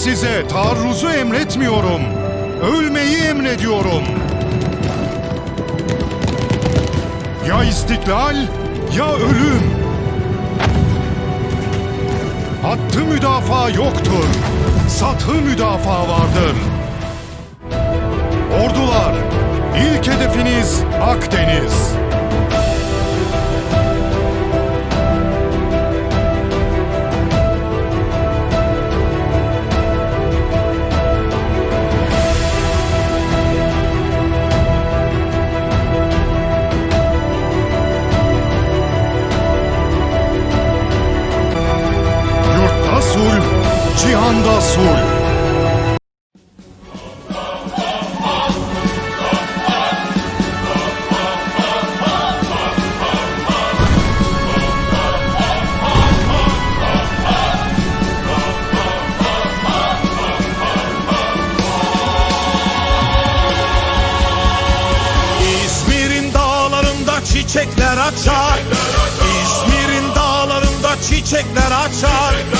size taarruzu emretmiyorum. Ölmeyi emrediyorum. Ya istiklal ya ölüm. Hattı müdafaa yoktur. Satı müdafaa vardır. Ordular, ilk hedefiniz Akdeniz. Cihanda sulh. Çiçekler açar. İzmir'in dağlarında çiçekler açar. Altın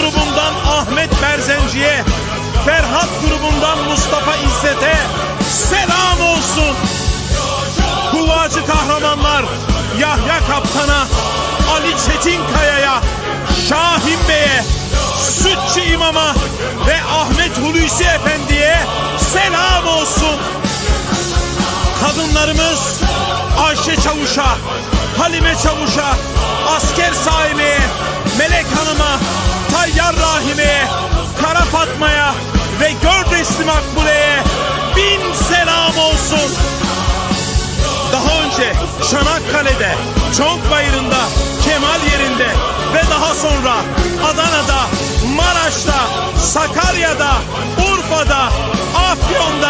grubundan Ahmet Berzenci'ye, Ferhat grubundan Mustafa İzzet'e selam olsun. Kuvacı kahramanlar Yahya Kaptan'a, Ali Çetinkaya'ya, Şahin Bey'e, Sütçü İmam'a ve Ahmet Hulusi Efendi'ye selam olsun. Kadınlarımız Ayşe Çavuş'a, Halime Çavuş'a, Asker Hanım'a, Tayyar Rahime'ye, Kara Fatma'ya ve Gördesli Makbule'ye bin selam olsun. Daha önce Çanakkale'de, Çonkbayırı'nda, Kemal yerinde ve daha sonra Adana'da, Maraş'ta, Sakarya'da, Urfa'da, Afyon